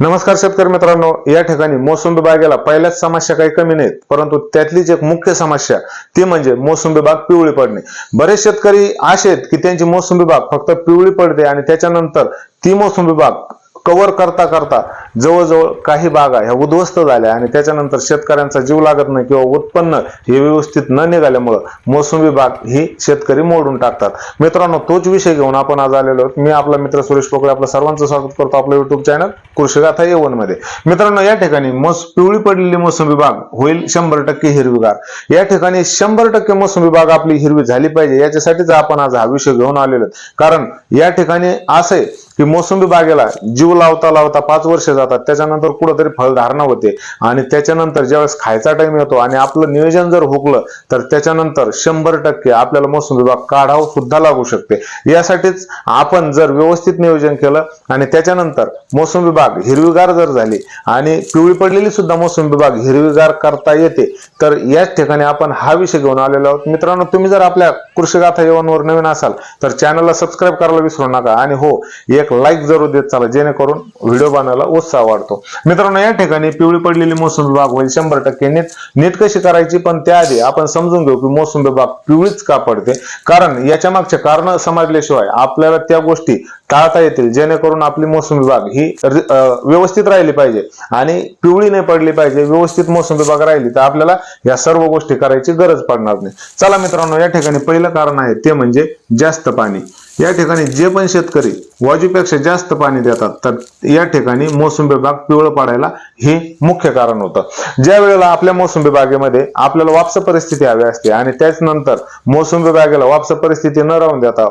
नमस्कार शेतकरी मित्रांनो या ठिकाणी मोसंबी बागेला पहिल्याच समस्या काही कमी नाहीत परंतु त्यातलीच एक मुख्य समस्या ती म्हणजे मोसंबी बाग पिवळी पडणे. बरेच शेतकरी असे आहेत की त्यांची मोसंबी बाग फक्त पिवळी पडते आणि त्याच्यानंतर ती मोसंबी बाग कव्हर करता करता जवळजवळ काही बागा ह्या उद्ध्वस्त झाल्या आणि त्याच्यानंतर शेतकऱ्यांचा जीव लागत नाही किंवा उत्पन्न हे व्यवस्थित न निघाल्यामुळं मोसंबी बाग ही शेतकरी मोडून टाकतात. मित्रांनो तोच विषय घेऊन आपण आज आलेलो आहोत. मी आपला मित्र सुरेश पोकळे आपलं सर्वांचं स्वागत करतो आपलं युट्यूब चॅनल कृषीगाथा येवनमध्ये. मित्रांनो या ठिकाणी मोस पिवळी पडलेली मोसंबी बाग होईल शंभर टक्के हिरवीगार. या ठिकाणी शंभर टक्के मोसंबी बाग आपली हिरवी झाली पाहिजे. याच्यासाठीच आपण आज हा विषय घेऊन आलेलो कारण या ठिकाणी असं आहे की मोसंबी बागेला जीव लावता लावता पाच वर्ष जातात. त्याच्यानंतर कुठंतरी फळधारणा होते. आणि त्याच्यानंतर ज्यावेळेस खायचा टाइम येतो आणि आपलं नियोजन जर हुकलं तर त्याच्यानंतर शंभर टक्के आपल्याला मोसंबी बाग काढावं सुद्धा लागू शकते. यासाठीच आपण जर व्यवस्थित नियोजन केलं आणि त्याच्यानंतर मोसंबी बाग हिरवीगार जर झाली आणि पिवळी पडलेली सुद्धा मोसंबी बाग हिरवीगार करता येते तर याच ठिकाणी आपण हा विषय घेऊन आलेलो आहोत. मित्रांनो तुम्ही जर आपल्या कृषीगाथा येऊनवर नवीन असाल तर चॅनलला सबस्क्राईब करायला विसरू नका. आणि हो एक लाईक जरूर देत चला जेणेकरून व्हिडिओ बनवायला उत्साह वाढतो. मित्रांनो या ठिकाणी पिवळी पडलेली मोसंबी बाग होईल शंभर टक्के नीट नीट कशी करायची पण त्याआधी आपण समजून घेऊ की मोसंबी बाग पिवळीच का पडते. कारण याच्या मागचे कारण समजल्याशिवाय आपल्याला त्या गोष्टी टाळता येतील जेणेकरून आपली मोसंबी बाग ही व्यवस्थित राहिली पाहिजे. आणि पिवळी नाही पडली पाहिजे व्यवस्थित मोसंबी बाग राहिली तर आपल्याला या सर्व गोष्टी करायची गरज पडणार नाही. चला मित्रांनो या ठिकाणी पहिलं कारण आहे ते म्हणजे जास्त पाणी. या ठिकाणी जे पण शेतकरी वाजूपेक्षा जास्त पाणी देतात तर या ठिकाणी मोसंबी बाग पिवळं पडायला हे मुख्य कारण होतं. ज्या वेळेला आपल्या मोसंबी बागेमध्ये आपल्याला वापस परिस्थिती हवी असते आणि त्याच नंतर मोसंबी बागेला वापस परिस्थिती न राहून देता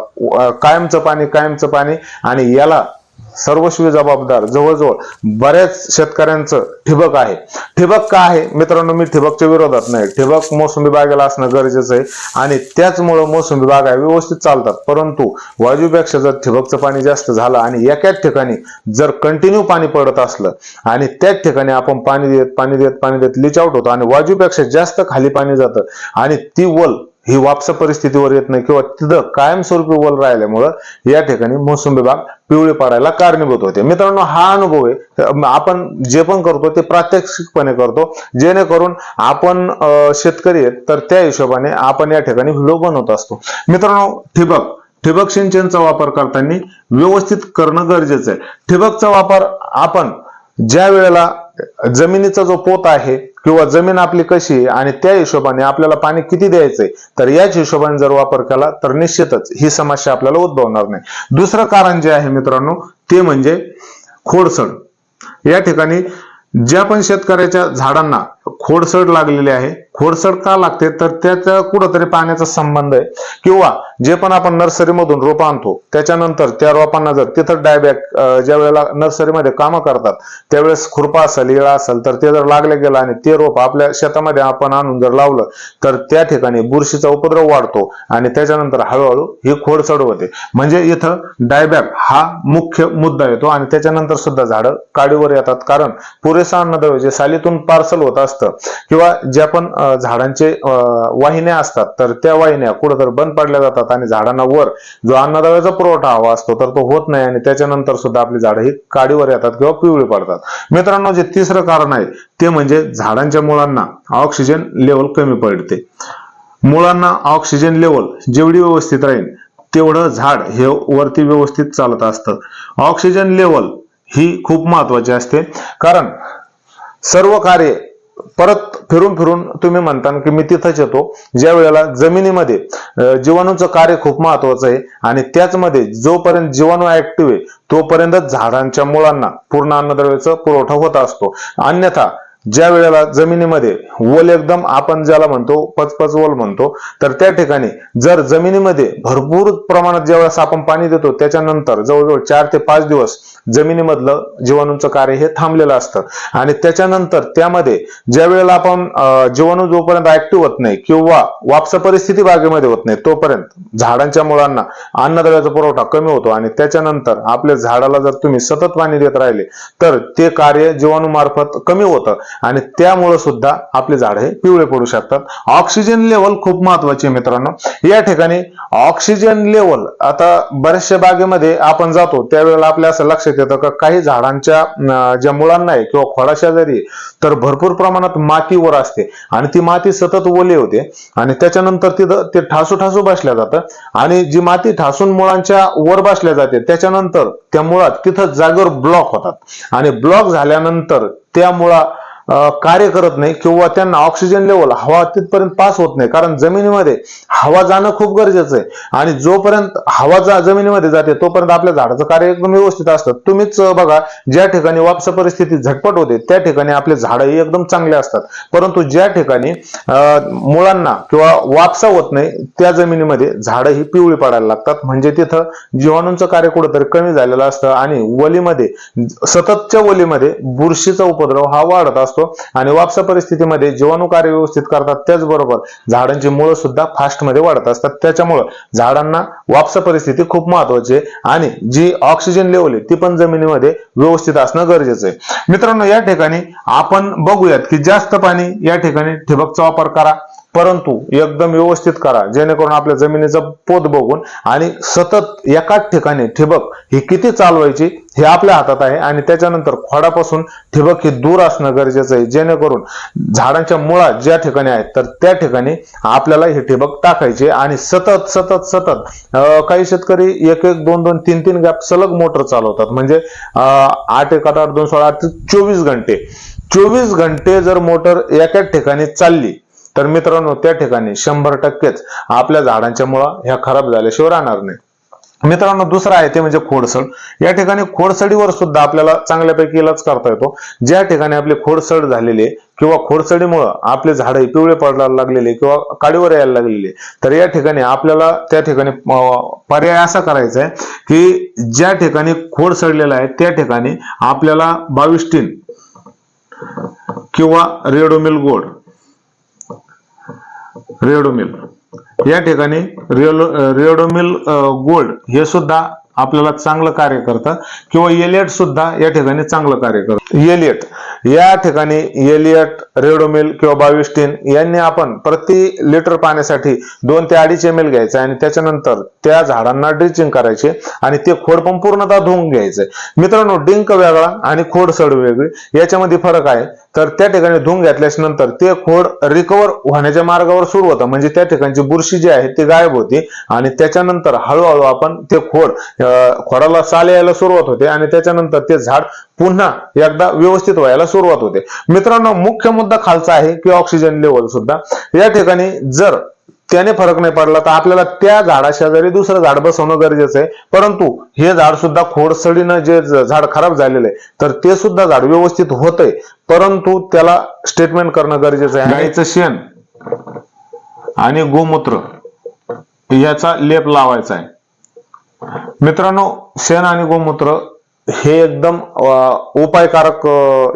कायमचं पाणी कायमचं पाणी आणि याला सर्वस्वी जबाबदार जवळजवळ बऱ्याच शेतकऱ्यांचं ठिबक आहे. ठिबक का आहे? मित्रांनो मी ठिबकच्या विरोधात नाही. ठिबक मोसंबी बागेला असणं गरजेचं आहे आणि त्याचमुळं मोसंबी बागा व्यवस्थित चालतात. परंतु वाजूपेक्षा जर ठिबकचं पाणी जास्त झालं आणि एकाच ठिकाणी जर कंटिन्यू पाणी पडत असलं आणि त्याच ठिकाणी आपण पाणी देत पाणी देत पाणी देत लिच आउट होतो आणि वाजूपेक्षा जास्त खाली पाणी जातं आणि ती वल ही वापसा परिस्थितीवर येत नाही किंवा तिथं कायमस्वरूपी वल राहिल्यामुळं या ठिकाणी मोसंबी बाग पिवळे पाडायला कारणीभूत होते. मित्रांनो हा अनुभव आहे. आपण जे पण करतो ते प्रात्यक्षिकपणे करतो. जेणेकरून आपण शेतकरी आहेत तर त्या हिशोबाने आपण या ठिकाणी व्हिडिओ बनवत असतो. मित्रांनो ठिबक. ठिबक सिंचनचा वापर करताना व्यवस्थित करणं गरजेचं आहे. ठिबकचा वापर आपण ज्या वेळेला जमिनीचा जो पोत आहे किंवा जमीन आपली कशी आहे आणि त्या हिशोबाने आपल्याला पाणी किती द्यायचंय तर याच हिशोबाने जर वापर केला तर निश्चितच ही समस्या आपल्याला उद्भवणार नाही. दुसरं कारण जे आहे मित्रांनो ते म्हणजे खोडसड. या ठिकाणी ज्या पण शेतकऱ्याच्या झाडांना खोडसड लागलेली आहे खोडसड का लागते? तर त्याचा कुठंतरी पाण्याचा संबंध आहे. किंवा जे पण आपण नर्सरीमधून रोपं आणतो त्याच्यानंतर त्या रोपांना जर तिथं डायबॅक ज्या वेळेला नर्सरीमध्ये कामं करतात त्यावेळेस खुरपा असेल इळा असेल तर ते जर लागले गेलं आणि ते रोप आपल्या शेतामध्ये आपण आणून जर लावलं तर त्या ठिकाणी बुरशीचा उपद्रव वाढतो आणि त्याच्यानंतर हळूहळू ही खोडसड होते. म्हणजे इथं डायबॅक हा मुख्य मुद्दा येतो आणि त्याच्यानंतर सुद्धा झाडं काडीवर येतात. कारण पुरेसा अन्नद्रव्य जे सालीतून पार्सल होत असतं किंवा ज्या पण झाडांचे वाहिन्या असतात. तर त्या वाहिन्या कुठंतरी बंद पडल्या जातात आणि झाडांना वर जो अन्नद्रव्याचा पुरवठा हवा असतो तर तो होत नाही आणि त्याच्यानंतर सुद्धा आपली झाडं ही काडीवर येतात किंवा पिवळी पडतात. मित्रांनो जे तिसरं कारण आहे ते म्हणजे झाडांच्या मुळांना ऑक्सिजन लेवल कमी पडते. मुळांना ऑक्सिजन लेवल जेवढी व्यवस्थित राहील तेवढं झाड हे वरती व्यवस्थित चालत असतं. ऑक्सिजन लेवल ही खूप महत्वाची असते. कारण सर्व कार्य परत फिरून फिरून तुम्ही म्हणता की मी तिथंच येतो. ज्या वेळेला जमिनीमध्ये जीवाणूचं कार्य खूप महत्वाचं आहे आणि त्याचमध्ये जोपर्यंत जीवाणू ऍक्टिव्ह आहे तोपर्यंतच झाडांच्या मुळांना पूर्ण अन्नद्रव्याचा पुरवठा होत असतो. अन्यथा ज्या वेळेला जमिनीमध्ये वल एकदम आपण ज्याला म्हणतो पचपच वल म्हणतो तर त्या ठिकाणी जर जमिनीमध्ये भरपूर प्रमाणात ज्यावेळेस आपण पाणी देतो त्याच्यानंतर जवळजवळ चार ते पाच दिवस जमिनीमधलं जीवाणूंचं कार्य हे थांबलेलं असतं. आणि त्याच्यानंतर त्यामध्ये ज्या वेळेला आपण जीवाणू जोपर्यंत ऍक्टिव्ह होत नाही किंवा वापसा परिस्थिती बागेमध्ये होत नाही तोपर्यंत झाडांच्या मुळांना अन्नद्रव्याचा पुरवठा कमी होतो आणि त्याच्यानंतर आपल्या झाडाला जर तुम्ही सतत पाणी देत राहिले तर ते कार्य जीवाणू मार्फत कमी होतं. आणि त्यामुळं सुद्धा आपले झाड हे पिवळे पडू शकतात. ऑक्सिजन लेवल खूप महत्वाची आहे मित्रांनो. या ठिकाणी ऑक्सिजन लेवल आता बऱ्याचशा बागेमध्ये आपण जातो त्यावेळेला आपल्या असं लक्षात येतं का काही झाडांच्या ज्या मुळांना आहे किंवा खोडाशेजारी जरी तर भरपूर प्रमाणात माती वर असते. आणि ती माती सतत ओली होते. आणि त्याच्यानंतर तिथं ते ठासू ठासू बसल्या जातं. आणि जी माती ठासून मुळांच्या वर बसल्या जाते त्याच्यानंतर त्या मुळात तिथं जागेवर ब्लॉक होतात. आणि ब्लॉक झाल्यानंतर त्या मुळा कार्य करत नाही किंवा त्यांना ऑक्सिजन लेवल हवा तिथपर्यंत पास होत नाही. कारण जमिनीमध्ये हवा जाणं खूप गरजेचं आहे. आणि जोपर्यंत हवा जा जमिनीमध्ये जाते तोपर्यंत आपल्या झाडाचं कार्य एकदम व्यवस्थित असतं. तुम्हीच बघा ज्या ठिकाणी वापसा परिस्थिती झटपट होते त्या ठिकाणी आपले झाडंही एकदम चांगले असतात. परंतु ज्या ठिकाणी मुळांना किंवा वापसा होत नाही त्या जमिनीमध्ये झाडं ही पिवळी पडायला लागतात. म्हणजे तिथं जीवाणूंचं कार्य कुठंतरी कमी झालेलं असतं आणि वलीमध्ये सततच्या वलीमध्ये बुरशीचा उपद्रव हा वाढत असतो. आणि वापसा परिस्थितीमध्ये जीवाणू कार्य व्यवस्थित करतात त्याचबरोबर झाडांची मुळं सुद्धा फास्टमध्ये वाढत असतात. त्याच्यामुळं झाडांना वापसा परिस्थिती खूप महत्वाची आहे. आणि जी ऑक्सिजन लेवल आहे ती पण जमिनीमध्ये व्यवस्थित असणं गरजेचं आहे. मित्रांनो या ठिकाणी आपण बघूयात की जास्त पाणी या ठिकाणी ठिबकचा वापर करा. परंतु एकदम व्यवस्थित करा जेणेकरून आपल्या जमिनीचा पोत बघून आणि सतत एकाच ठिकाणी ठिबक ही किती चालवायची हे आपल्या हातात आहे आणि त्याच्यानंतर खोडापासून ठिबक ही दूर असणं गरजेचं आहे जेणेकरून झाडांच्या मुळात ज्या ठिकाणी आहेत तर त्या ठिकाणी आपल्याला हे ठिबक टाकायचे आणि सतत सतत सतत काही शेतकरी एक एक दोन दोन तीन तीन गॅप सलग मोटर चालवतात. म्हणजे आठ एक आठ आठ दोन सोळा आठ चोवीस घंटे. चोवीस घंटे जर मोटर एकाच ठिकाणी चालली तर मित्रांनो त्या ठिकाणी शंभर टक्केच आपल्या झाडांच्या मुळा ह्या खराब झाल्याशिवाय राहणार नाही. मित्रांनो दुसरं आहे ते म्हणजे खोडसड या ठिकाणी खोडसडीवर सुद्धा आपल्याला चांगल्यापैकी इलाज करता येतो. ज्या ठिकाणी आपली खोडसड झालेले किंवा खोडसडीमुळं आपले झाडं पिवळे पडायला लागलेले किंवा काडीवर यायला लागलेले तर या ठिकाणी आपल्याला त्या ठिकाणी पर्याय असा करायचा आहे की ज्या ठिकाणी खोड सडलेला आहे त्या ठिकाणी आपल्याला बावीस टीन किंवा रेडोमिल गोड रेडोमिल या ठिकाणी रेडोमिल गोल्ड हे सुद्धा आपल्याला चांगलं कार्य करतं किंवा एलियट सुद्धा या ठिकाणी चांगलं कार्य करतं. एलियट या ठिकाणी एलियट रेडोमिल किंवा बाविस्टीन यांनी आपण प्रति लिटर पाण्यासाठी दोन ते अडीच एम एल घ्यायचं आणि त्याच्यानंतर त्या झाडांना ड्रिचिंग करायचे आणि ते खोड पण पूर्णतः धुवून घ्यायचंय मित्रांनो डिंक वेगळा आणि खोड सड वेगळी. याच्यामध्ये फरक आहे. तर त्या ठिकाणी धुवून घेतल्याच्या नंतर ते खोड रिकवर होण्याच्या मार्गावर सुरू होतं. म्हणजे त्या ठिकाणची बुरशी जी आहे ती गायब होती आणि त्याच्यानंतर हळूहळू आपण ते खोड खोडाला साल यायला सुरुवात होते आणि त्याच्यानंतर ते झाड पुन्हा एकदा व्यवस्थित व्हायला सुरुवात होते. मित्रांनो मुख्य मुद्दा खालचा आहे की ऑक्सिजन लेवल सुद्धा. या ठिकाणी जर त्याने फरक नाही पडला तर आपल्याला त्या झाडाशेजारी दुसरं झाड बसवणं गरजेचं आहे. परंतु हे झाड सुद्धा खोडसडीनं जे झाड खराब झालेलं आहे तर ते सुद्धा झाड व्यवस्थित होतंय. परंतु त्याला स्टेटमेंट करणं गरजेचं आहे. गाईचं शेण आणि गोमूत्र याचा लेप लावायचा आहे. मित्रांनो शेण आणि गोमूत्र हे एकदम उपायकारक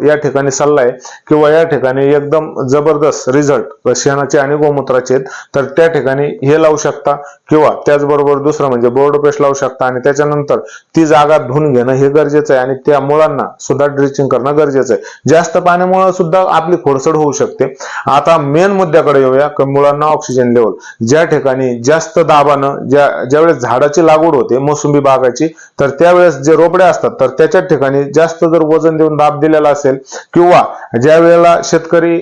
या ठिकाणी सल्ला आहे किंवा या ठिकाणी एकदम जबरदस्त रिझल्ट शेणाचे आणि गोमूत्राचे आहेत तर त्या ठिकाणी हे लावू शकता किंवा त्याचबरोबर दुसरं म्हणजे बोर्ड पेस्ट लावू शकता आणि त्याच्यानंतर ती जागा धुवून घेणं हे गरजेचं आहे आणि त्या मुळांना सुद्धा ड्रिचिंग करणं गरजेचं आहे. जास्त पाण्यामुळे सुद्धा आपली खोडसड होऊ शकते. आता मेन मुद्द्याकडे येऊया की मुळांना ऑक्सिजन लेवल ज्या ठिकाणी जास्त दाबानं ज्या ज्यावेळेस झाडाची लागवड होते मोसंबी बागाची तर त्यावेळेस जे रोपडे असतात तर त्याच्या ठिकाणी जास्त जर वजन देऊन दाब दिलेला असेल किंवा ज्या वेळेला शेतकरी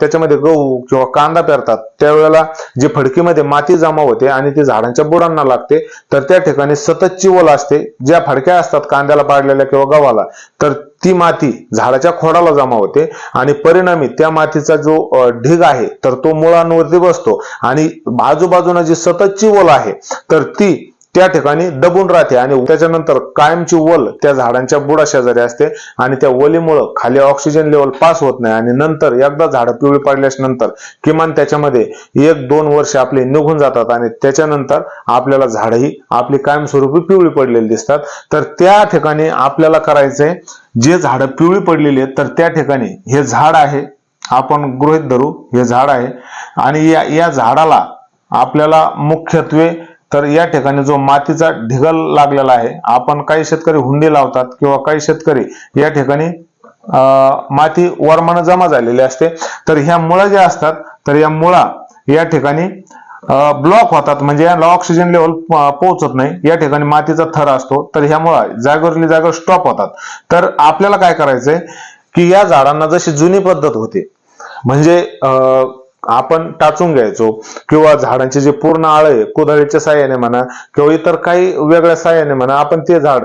त्याच्यामध्ये गहू किंवा कांदा पेरतात त्यावेळेला जी फडकीमध्ये माती जमा होते आणि ती झाडांच्या बुडांना लागते तर त्या ठिकाणी सततची ओल असते. ज्या फडक्या असतात कांद्याला पाडलेल्या किंवा गव्हाला तर ती माती झाडाच्या खोडाला जमा होते आणि परिणामी त्या मातीचा जो ढीग आहे तर तो मुळांवरती बसतो आणि आजूबाजूला जी सततची ओल आहे तर ती त्या ठिकाणी दबून राहते आणि त्याच्यानंतर कायमची वल त्या झाडांच्या बुडा शेजारी असते आणि त्या वलीमुळं खाली ऑक्सिजन लेवल पास होत नाही आणि नंतर एकदा झाडं पिवळी पडल्यास नंतर किमान त्याच्यामध्ये एक दोन वर्ष आपले निघून जातात आणि त्याच्यानंतर आपल्याला झाडही आपली कायमस्वरूपी पिवळी पडलेली दिसतात. तर त्या ठिकाणी आपल्याला करायचंय जे झाडं पिवळी पडलेली आहेत तर त्या ठिकाणी हे झाड आहे आपण गृहित धरू हे झाड आहे. आणि या या झाडाला आपल्याला मुख्यत्वे तर या ठिकाणी जो मातीचा ढिगल लागलेला आहे आपण काही शेतकरी हुंडी लावतात किंवा काही शेतकरी या ठिकाणी माती वर्मानं जमा झालेली असते. तर ह्या मुळा ज्या असतात तर या मुळा या ठिकाणी ब्लॉक होतात. म्हणजे याला ऑक्सिजन लेवल पोहोचत नाही. या ठिकाणी मातीचा थर असतो. तर ह्या मुळा जागेवरली जागा स्टॉप होतात. तर आपल्याला काय करायचंय की या झाडांना जशी जुनी पद्धत होती म्हणजे आपण टाचून घ्यायचो किंवा झाडांचे जे पूर्ण आळे कुदळीच्या साह्याने म्हणा किंवा इतर काही वेगळ्या साह्याने म्हणा आपण ते झाड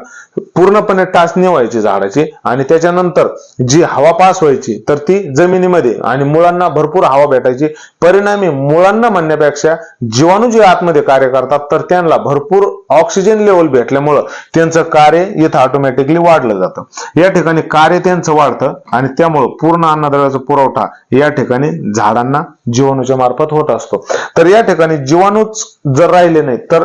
पूर्णपणे टाचणी व्हायची झाडाची आणि त्याच्यानंतर जी हवा पास व्हायची तर ती जमिनीमध्ये आणि मुळांना भरपूर हवा भेटायची. परिणामी मुळांना म्हणण्यापेक्षा जीवाणू जे आतमध्ये कार्य करतात तर त्यांना भरपूर ऑक्सिजन लेवल भेटल्यामुळं त्यांचं कार्य इथं ऑटोमॅटिकली वाढलं जातं. या ठिकाणी कार्य त्यांचं वाढतं आणि त्यामुळं पूर्ण अन्नद्रव्याचा पुरवठा या ठिकाणी झाडांना जीवाणूच्या मार्फत होत असतो. तर या ठिकाणी जीवाणूच जर राहिले नाही तर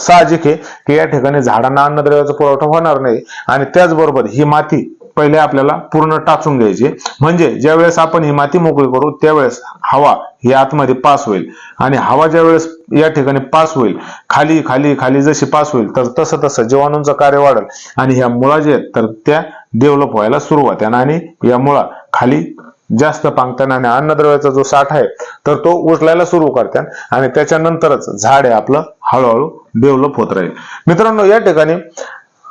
साहजिक आहे की या ठिकाणी झाडांना अन्नद्रव्याचा पुरवठा होणार नाही आणि त्याचबरोबर ही माती पहिले आपल्याला पूर्ण टाचून घ्यायची. म्हणजे ज्यावेळेस आपण ही माती मोकळी करू त्यावेळेस हवा ही आतमध्ये पास होईल. आणि हवा ज्यावेळेस या ठिकाणी पास होईल खाली खाली खाली जशी पास होईल तर तसं तसं जीवाणूंचं कार्य वाढेल. आणि ह्या मुळा जे आहेत तर त्या डेव्हलप व्हायला सुरुवात आणि या मुळा खाली जास्त पांगताना आणि अन्नद्रव्याचा जो साठा आहे तर तो उचलायला सुरू करतात आणि त्याच्यानंतरच झाड आहे आपलं हळूहळू डेव्हलप होत राहील. मित्रांनो या ठिकाणी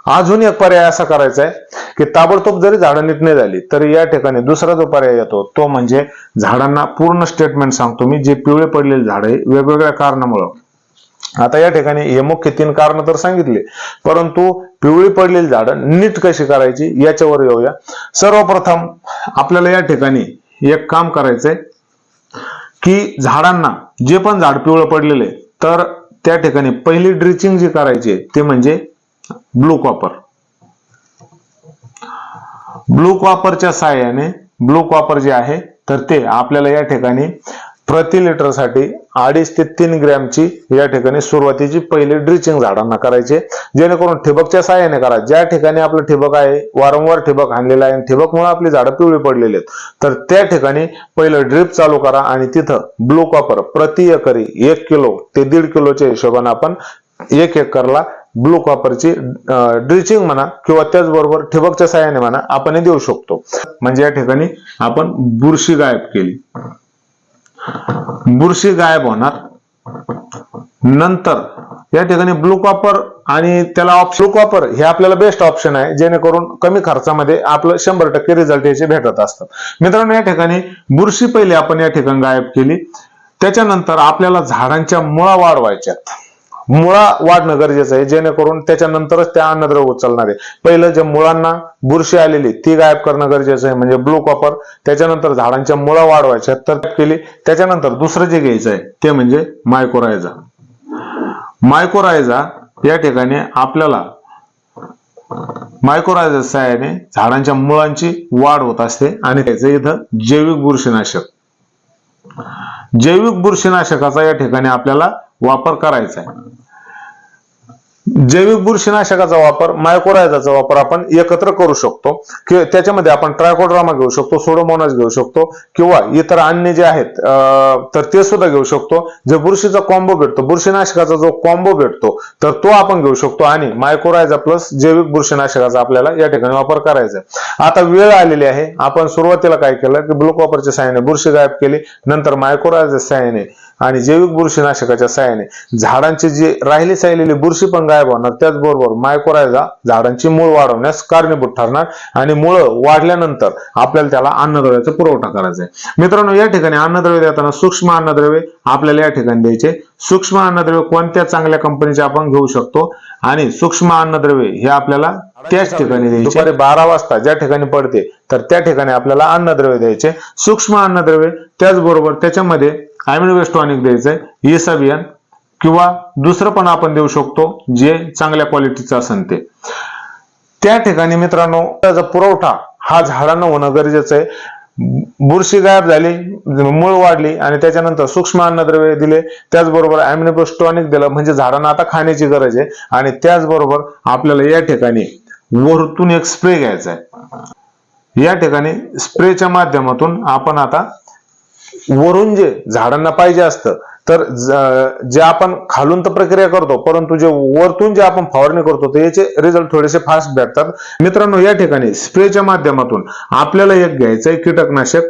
अजून एक पर्याय असा करायचा आहे की ताबडतोब जरी झाडं नीट नाही झाली तरी या ठिकाणी दुसरा जो पर्याय येतो तो म्हणजे झाडांना पूर्ण स्टेटमेंट सांगतो मी जे पिवळे पडलेले झाड आहे वेगवेगळ्या कारणामुळं. आता या ठिकाणी हे मुख्य तीन कारण तर सांगितले. परंतु पिवळी पडलेली झाडं नीट कशी करायची याच्यावर येऊया. सर्वप्रथम आपल्याला या ठिकाणी एक काम करायचंय की झाडांना जे पण झाड पिवळं पडलेले तर त्या ठिकाणी पहिली ड्रिचिंग जी करायची ते म्हणजे ब्लू कॉपर. ब्लू कॉपरच्या साहाय्याने ब्लू कॉपर जे आहे तर ते आपल्याला या ठिकाणी प्रति लिटरसाठी अडीच ते तीन ग्रॅमची या ठिकाणी सुरुवातीची पहिली ड्रिचिंग झाडांना करायचे. जेणेकरून ठिबकच्या साहाय्याने करा. ज्या ठिकाणी आपलं ठिबक आहे वारंवार ठिबक आणलेलं आहे ठिबकमुळे आपली झाडं पिवळी पडलेली आहेत तर त्या ठिकाणी पहिलं ड्रिप चालू करा आणि तिथं ब्लू कॉपर प्रति एकरी एक किलो ते दीड किलोच्या हिशोबाने आपण एक एकरला ब्लू कॉपरची ड्रिचिंग म्हणा किंवा त्याचबरोबर ठिबकच्या साहाय्याने म्हणा आपण हे देऊ शकतो. म्हणजे या ठिकाणी आपण बुरशी गायब केली. बुरशी गायब होणार. नंतर या ठिकाणी ब्लू कॉपर आणि त्याला ब्लू कॉपर हे आपल्याला बेस्ट ऑप्शन आहे जेणेकरून कमी खर्चामध्ये आपलं शंभर टक्के रिझल्ट याचे भेटत असतात. मित्रांनो या ठिकाणी बुरशी पहिले आपण या ठिकाणी गायब केली. त्याच्यानंतर आपल्याला झाडांच्या मुळा वाढवायच्यात. मुळा वाढणं गरजेचं आहे जेणेकरून त्याच्यानंतरच त्या अन्नद्रव्य उचलणार आहे. पहिलं जे मुळांना बुरशी आलेली ती गायब करणं गरजेचं आहे म्हणजे ब्लू कॉपर. त्याच्यानंतर झाडांच्या मुळा वाढवायच्या तर केली. त्याच्यानंतर दुसरं जे घ्यायचं आहे ते म्हणजे मायकोरायझा मायकोरायझा या ठिकाणी आपल्याला मायकोरायझा सहाय्याने झाडांच्या मुळांची वाढ होत असते आणि त्याचं इथं जैविक बुरशीनाशक. जैविक बुरशीनाशकाचा या ठिकाणी आपल्याला वापर करायचा आहे. जैविक बुरशीनाशकाचा वापर मायकोरायझाचा वापर आपण एकत्र करू शकतो. किंवा त्याच्यामध्ये आपण ट्रायकोड्रामा घेऊ शकतो सोडोमोनास घेऊ शकतो किंवा इतर अन्य जे आहेत तर ते सुद्धा घेऊ शकतो. जे बुरशीचा कॉम्बो भेटतो बुरशीनाशकाचा जो कॉम्बो भेटतो तर तो आपण घेऊ शकतो. आणि मायकोरायझा प्लस जैविक बुरशीनाशकाचा आपल्याला या ठिकाणी वापर करायचा आहे. आता वेळ आलेली आहे. आपण सुरुवातीला काय केलं की ब्लू कॉपरच्या साह्याने बुरशी गायब केली नंतर मायकोरायझा साह्याने आणि जैविक बुरशीनाशकाच्या साहाय्याने झाडांची जी राहिली साहिलेली बुरशी पण गायब होणार त्याचबरोबर मायकोरायझा झाडांची मूळ वाढवण्यास कारणीभूत ठरणार आणि मुळ वाढल्यानंतर आपल्याला त्याला अन्नद्रव्याचा पुरवठा करायचा आहे. मित्रांनो या ठिकाणी अन्नद्रव्य देताना सूक्ष्म अन्नद्रव्य आपल्याला या ठिकाणी द्यायचे सूक्ष्म अन्नद्रव्य कोणत्या चांगल्या कंपनीचे आपण घेऊ शकतो? आणि सूक्ष्म अन्नद्रव्य हे आपल्याला त्याच ठिकाणी द्यायचे दुपारी बारा वाजता ज्या ठिकाणी पडते तर त्या ठिकाणी आपल्याला अन्नद्रव्य द्यायचे सूक्ष्म अन्नद्रव्य त्याचबरोबर त्याच्यामध्ये ॲमिनो टॉनिक द्यायचंय. इसाबियन किंवा दुसरं पण आपण देऊ शकतो जे चांगल्या क्वालिटीचं असेल ते. त्या ठिकाणी मित्रांनो त्याचा पुरवठा हा झाडांना होणं गरजेचं आहे. बुरशी गायब झाली मूळ वाढली आणि त्याच्यानंतर सूक्ष्म अन्नद्रव्य दिले त्याचबरोबर ॲमिनोप्रोस्टॉनिक दिलं म्हणजे झाडांना आता खाण्याची गरज आहे. आणि त्याचबरोबर आपल्याला या ठिकाणी वरतून एक स्प्रे घ्यायचा आहे या ठिकाणी स्प्रेच्या माध्यमातून आपण आता वरून जे झाडांना पाहिजे असतं तर जे आपण खालून तर प्रक्रिया करतो परंतु जे वरतून जे आपण फवारणी करतो तर याचे रिझल्ट थोडेसे फास्ट भेटतात. मित्रांनो या ठिकाणी स्प्रेच्या माध्यमातून आपल्याला एक घ्यायचंय कीटकनाशक.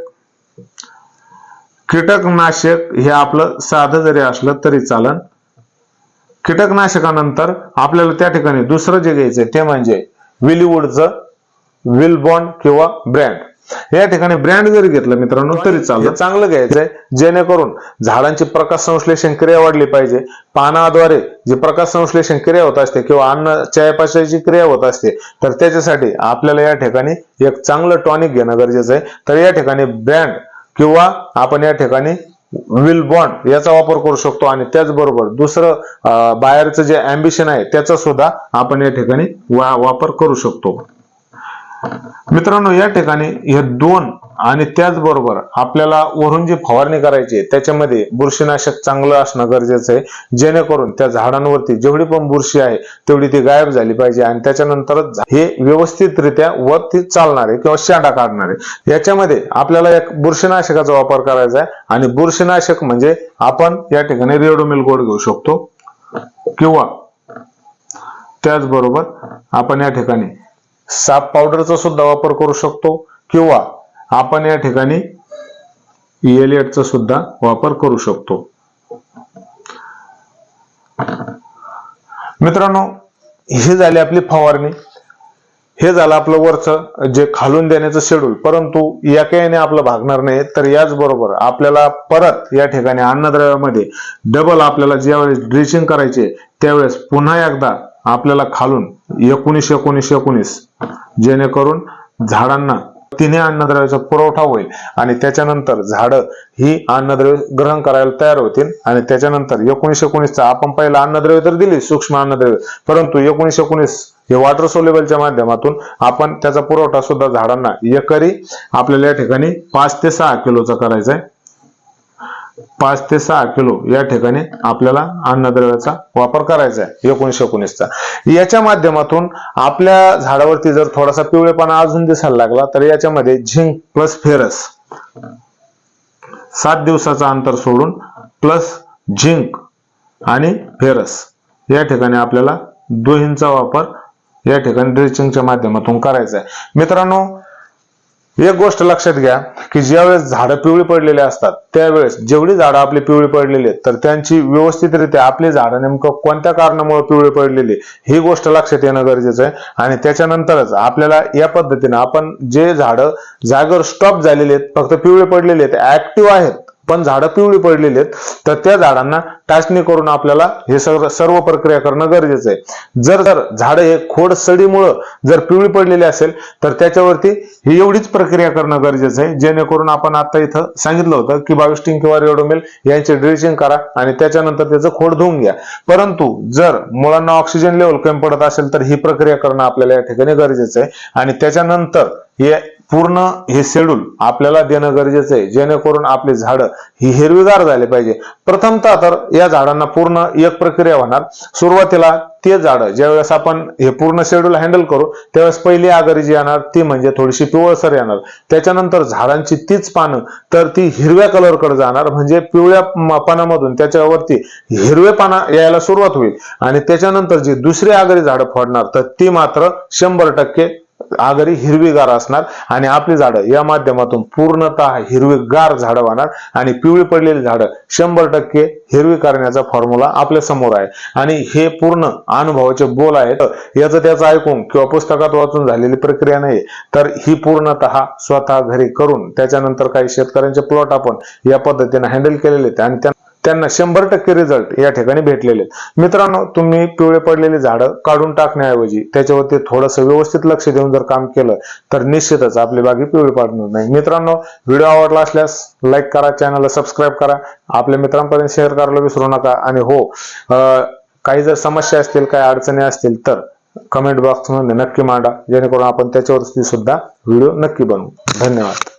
कीटकनाशक हे आपलं साधं जरी असलं तरी चालन. कीटकनाशकानंतर आपल्याला त्या ठिकाणी दुसरं जे घ्यायचंय ते म्हणजे विलीवूडचं विलबॉन्ड किंवा ब्रँड या ठिकाणी ब्रँड जरी घेतलं मित्रांनो तरी चालतं. चांगलं घ्यायचंय. जेणेकरून झाडांची प्रकाश संश्लेषण क्रिया वाढली पाहिजे. पानाद्वारे जी प्रकाश संश्लेषण क्रिया होत असते किंवा अन्न चयापचयाची क्रिया होत असते तर त्याच्यासाठी आपल्याला या ठिकाणी एक चांगलं टॉनिक घेणं गरजेचं आहे. तर या ठिकाणी ब्रँड किंवा आपण या ठिकाणी विल बॉन्ड याचा वापर करू शकतो आणि त्याचबरोबर दुसरं बाहेरचं जे अँबिशन आहे त्याचा सुद्धा आपण या ठिकाणी वा- वापर करू शकतो. मित्रांनो या ठिकाणी हे दोन आणि त्याचबरोबर आपल्याला वरून जी फवारणी करायची त्याच्यामध्ये बुरशीनाशक चांगलं असणं गरजेचं आहे. जेणेकरून त्या झाडांवरती जेवढी पण बुरशी आहे तेवढी ती गायब झाली पाहिजे आणि त्याच्यानंतरच हे व्यवस्थितरित्या वरती चालणारे किंवा शेंडा काढणारे. याच्यामध्ये आपल्याला एक बुरशीनाशकाचा वापर करायचा आहे आणि बुरशीनाशक म्हणजे आपण या ठिकाणी रेडोमिल गोड घेऊ शकतो किंवा त्याचबरोबर आपण या ठिकाणी साप पावडरचा सुद्धा वापर करू शकतो किंवा आपण या ठिकाणी इएलिएटचा सुद्धा वापर करू शकतो. मित्रांनो ही झाली आपली फवारणी. हे झालं आपलं वरचं जे खालून देण्याचं शेड्यूल परंतु या याने आपलं भागणार नाही तर याचबरोबर आपल्याला परत या ठिकाणी अन्नद्रव्यामध्ये डबल आपल्याला ज्यावेळेस ड्रेसिंग करायचे त्यावेळेस पुन्हा एकदा आपल्याला खालून एकोणीस एकोणीस एकोणीस जेणेकरून झाडांना तिने अन्नद्रव्याचा पुरवठा होईल आणि त्याच्यानंतर झाडं ही अन्नद्रव्य ग्रहण करायला तयार होतील आणि त्याच्यानंतर एकोणीस एकोणीसचा आपण पहिला अन्नद्रव्य तर दिली सूक्ष्म अन्नद्रव्य. परंतु एकोणीसशे एकोणीस हे वॉटर सोलेबलच्या माध्यमातून आपण त्याचा पुरवठा सुद्धा झाडांना एकरी आपल्याला या ठिकाणी पाच ते सहा किलोचा करायचा आहे पाच ते सहा किलो या ठिकाणी आपल्याला अन्नद्रव्याचा वापर करायचा आहे एकोणीसशे एकोणीसचा. याच्या माध्यमातून आपल्या झाडावरती जर थोडासा पिवळेपणा अजून दिसायला लागला तर याच्यामध्ये झिंक प्लस फेरस. सात दिवसाचा अंतर सोडून प्लस झिंक आणि फेरस या ठिकाणी आपल्याला दोहींचा वापर या ठिकाणी ड्रेचिंगच्या माध्यमातून करायचा आहे. मित्रांनो एक गोष्ट लक्षात घ्या की ज्यावेळेस झाडं पिवळी पडलेली असतात त्यावेळेस जेवढी झाडं आपली पिवळी पडलेली आहेत तर त्यांची व्यवस्थितरित्या आपली झाडं नेमकं कोणत्या कारणामुळे पिवळी पडलेली ही गोष्ट लक्षात येणं गरजेचं आहे. आणि त्याच्यानंतरच आपल्याला या पद्धतीनं आपण जे झाडं जागेवर स्टॉप झालेले आहेत फक्त पिवळे पडलेले आहेत ऍक्टिव्ह आहेत पण झाडं पिवळी पडलेली आहेत तर त्या झाडांना टाचणी करून आपल्याला हे सगळं सर्व प्रक्रिया करणं गरजेचं आहे. जर जर झाडं हे खोड सडीमुळं जर पिवळी पडलेली असेल तर त्याच्यावरती ही एवढीच प्रक्रिया करणं गरजेचं आहे जेणेकरून आपण आता इथं सांगितलं होतं की बाविस्टिंग किंवा रेडोमेल यांचे ड्रेसिंग करा आणि त्याच्यानंतर त्याचं खोड धुवून घ्या. परंतु जर मुलांना ऑक्सिजन लेवल कमी पडत असेल तर ही प्रक्रिया करणं आपल्याला या ठिकाणी गरजेचं आहे आणि त्याच्यानंतर हे पूर्ण हे शेड्यूल आपल्याला देणं गरजेचं आहे. जेणेकरून आपली झाडं ही हिरवीगार झाले पाहिजे. प्रथमतः तर या झाडांना पूर्ण एक प्रक्रिया होणार. सुरुवातीला ते झाडं ज्यावेळेस आपण हे पूर्ण शेड्यूल हँडल करू त्यावेळेस पहिली आघाडी जी येणार ती म्हणजे थोडीशी पिवळसर येणार. त्याच्यानंतर झाडांची तीच पानं तर ती हिरव्या कलरकडे जाणार. म्हणजे पिवळ्या पानामधून त्याच्यावरती हिरवे पाना यायला सुरुवात होईल. आणि त्याच्यानंतर जी दुसरी आघाडी झाडं फोडणार तर ती मात्र शंभर टक्के आगरी हिरवीगार असणार आणि आपली झाडं या माध्यमातून पूर्णतः हिरवीगार झाडं होणार आणि पिवळी पडलेली झाडं शंभर टक्के हिरवी करण्याचा फॉर्म्युला आपल्यासमोर आहे. आणि हे पूर्ण अनुभवाचे बोल आहेत. याचं त्याचं ऐकून किंवा पुस्तकात वाचून झालेली प्रक्रिया नाही तर ही पूर्णतः स्वतः घरी करून त्याच्यानंतर काही शेतकऱ्यांचे प्लॉट आपण या पद्धतीने हँडल केलेले आहेत आणि त्या त्यांना शंभर टक्के रिझल्ट या ठिकाणी भेटलेले. मित्रांनो तुम्ही पिवळे पडलेली झाडं काढून टाकण्याऐवजी त्याच्यावरती थोडंसं व्यवस्थित लक्ष देऊन जर काम केलं तर निश्चितच आपली बागी पिवळी पडणार नाही. मित्रांनो व्हिडिओ आवडला असल्यास लाईक करा चॅनलला सबस्क्राईब करा. आपल्या मित्रांपर्यंत शेअर करायला विसरू नका. आणि हो काही जर समस्या असतील काही अडचणी असतील तर कमेंट बॉक्समध्ये नक्की मांडा. जेणेकरून आपण त्याच्यावरती सुद्धा व्हिडिओ नक्की बनवू. धन्यवाद.